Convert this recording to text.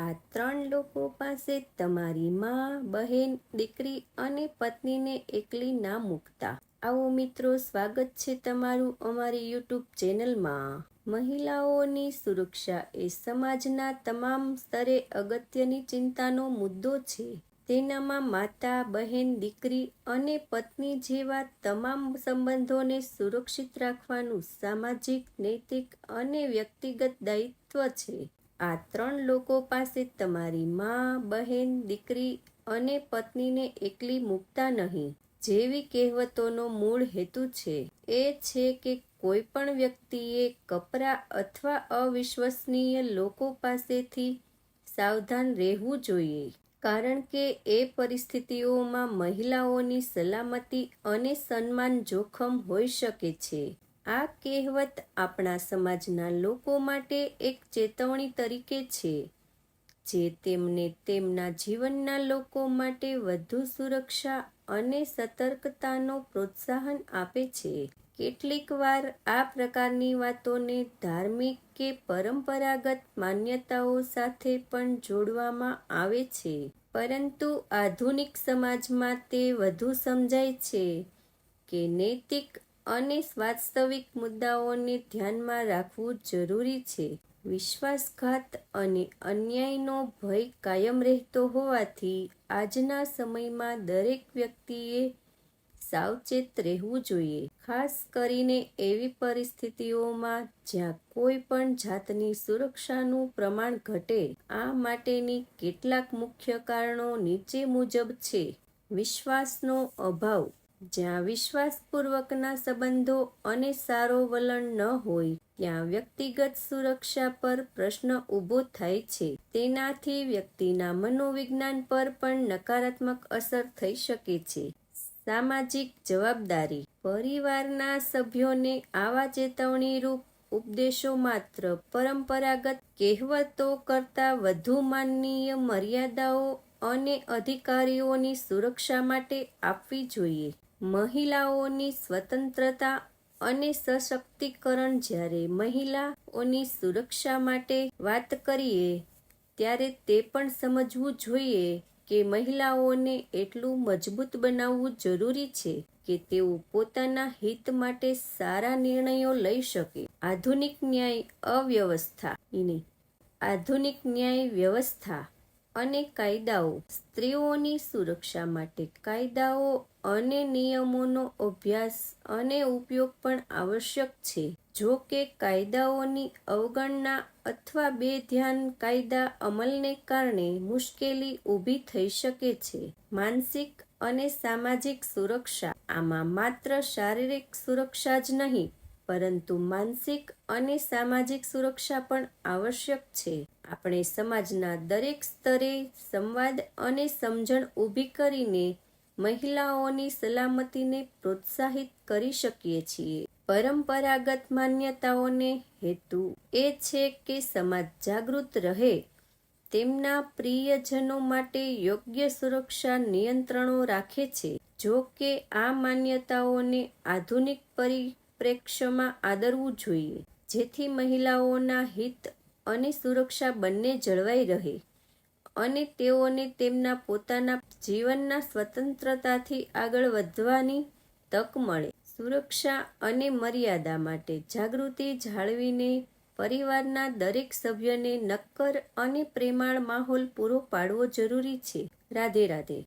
આ ત્રણ લોકો પાસે તમારી માં, બહેન, દીકરી અને પત્નીને એકલી ના મૂકતા. આવો મિત્રો, સ્વાગત છે તમારું અમારી યુટ્યુબ ચેનલમાં. મહિલાઓની સુરક્ષા એ સમાજના તમામ સ્તરે અગત્યની ચિંતાનો મુદ્દો છે. તેનામાં માતા, બહેન, દીકરી અને પત્ની જેવા તમામ સંબંધોને સુરક્ષિત રાખવાનું સામાજિક, નૈતિક અને વ્યક્તિગત દાયિત્વ છે. આ ત્રણ લોકો પાસે તમારી માં, બહેન, દીકરી અને પત્નીને એકલી મૂકતા નહીં. જેવી કહેવતોનો મૂળ હેતુ છે એ છે કે કોઈ પણ વ્યક્તિએ કપરા અથવા અવિશ્વસનીય લોકો પાસેથી સાવધાન રહેવું જોઈએ. કારણ કે એ પરિસ્થિતિઓમાં મહિલાઓની સલામતી અને સન્માન જોખમ હોઈ શકે છે. આ કહેવત આપણા સમાજના લોકો માટે એક ચેતવણી તરીકે છે, જે તેમને તેમના જીવનના લોકો માટે વધુ સુરક્ષા અને સતર્કતાનો પ્રોત્સાહન આપે છે. કેટલીક વાર આ પ્રકારની વાતોને ધાર્મિક કે પરંપરાગત માન્યતાઓ સાથે પણ જોડવામાં આવે છે, પરંતુ આધુનિક સમાજમાં તે વધુ સમજાય છે કે નૈતિક અને વાસ્તવિક મુદ્દાઓને ધ્યાનમાં રાખવું જરૂરી છે. વિશ્વાસઘાત અને અન્યાયનો ભય કાયમ રહેતો હોવાથી આજના સમયમાં દરેક વ્યક્તિએ સાવચેત રહેવું જોઈએ. ખાસ કરીને એવી પરિસ્થિતિઓમાં જ્યાં કોઈ પણ જાતની સુરક્ષાનું પ્રમાણ ઘટે, આ માટેની કેટલાક મુખ્ય કારણો નીચે મુજબ છે. વિશ્વાસનો અભાવ જ્યાં વિશ્વાસપૂર્વકના સંબંધો અને સારો વલણ ન હોય, ત્યાં વ્યક્તિગત સુરક્ષા પર પ્રશ્ન ઊભો થાય છે. તેનાથી વ્યક્તિના મનોવિજ્ઞાન પર પણ નકારાત્મક અસર થઈ શકે છે. સામાજિક જવાબદારી. પરિવારના સભ્યોને આવા ચેતવણીરૂપ ઉપદેશો માત્ર પરંપરાગત કહેવતો કરતાં વધુ માનનીય મર્યાદાઓ અને અધિકારીઓની સુરક્ષા માટે આપવી જોઈએ. મહિલાઓની સ્વતંત્રતા અને સશક્તિકરણ જ્યારે મહિલાઓની સુરક્ષા માટે વાત કરીએ, ત્યારે તે પણ સમજવું જોઈએ કે મહિલાઓને એટલું મજબૂત બનાવવું જરૂરી છે કે તેઓ પોતાના હિત માટે સારા નિર્ણયો લઈ શકે. આધુનિક ન્યાય અવ્યવસ્થા. આધુનિક ન્યાય વ્યવસ્થા અને કાયદાઓ. સ્ત્રીઓની સુરક્ષા માટે કાયદાઓ અને નિયમોનો અભ્યાસ અને ઉપયોગ પણ આવશ્યક છે. જો કે કાયદાઓની અવગણના અથવા બે ધ્યાન કાયદા અમલને કારણે મુશ્કેલી ઊભી થઈ શકે છે. માનસિક અને સામાજિક સુરક્ષા. આમાં માત્ર શારીરિક સુરક્ષા જ નહીં, પરંતુ માનસિક અને સામાજિક સુરક્ષા પણ આવશ્યક છે. આપણે સમાજના દરેક સ્તરે સંવાદ અને સમજણ ઊભી કરીને મહિલાઓની સલામતીને પ્રોત્સાહિત કરી શકીએ છીએ. પરંપરાગત માન્યતાઓને હેતુ એ છે કે સમાજ જાગૃત રહે. તેમના પ્રિયજનો માટે યોગ્ય સુરક્ષા નિયંત્રણો રાખે છે. જો કે આ માન્યતાઓને આધુનિક પરિપ્રેક્ષ્યમાં આદરવું જોઈએ. જેથી મહિલાઓના હિત અને સુરક્ષા બંને જળવાઈ રહે. અને તેઓને તેમના પોતાના જીવનના સ્વતંત્રતાથી આગળ વધવાની તક મળે. સુરક્ષા અને મર્યાદા માટે જાગૃતિ જાળવીને પરિવારના દરેક સભ્યને નક્કર અને પ્રેમાળ માહોલ પૂરો પાડવો જરૂરી છે. રાધે રાધે.